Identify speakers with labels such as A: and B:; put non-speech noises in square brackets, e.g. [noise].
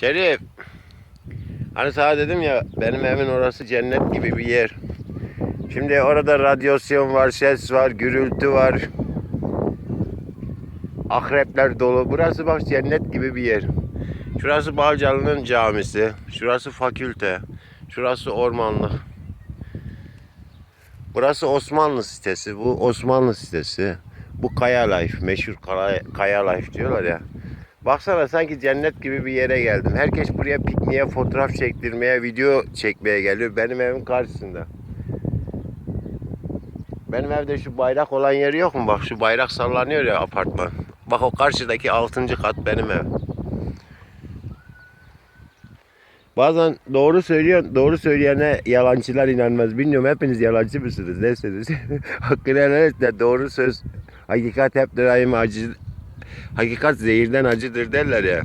A: Şerif. Hani sana dedim ya benim evin orası cennet gibi bir yer. Şimdi orada radyasyon var, ses var, gürültü var. Akrepler dolu. Burası bak cennet gibi bir yer. Şurası Balcalı'nın camisi. Şurası fakülte. Şurası ormanlık. Burası Osmanlı sitesi. Bu Osmanlı sitesi. Bu Kaya Life. Meşhur Kaya, Kaya Life diyorlar ya. Baksana sanki cennet gibi bir yere geldim. Herkes buraya pikniğe, fotoğraf çektirmeye, video çekmeye geliyor. Benim evim karşısında. Benim evde şu bayrak olan yeri yok mu? Bak şu bayrak sallanıyor ya apartman. Bak o karşıdaki 6. kat benim ev. Bazen doğru söylüyor, doğru söyleyene yalancılar inanmaz. Bilmiyorum hepiniz yalancı mısınız? Nesiniz? [laughs] Hakkını helal et de doğru söz. Hakikat hep daim acı. Hakikat zehirden acıdır derler ya.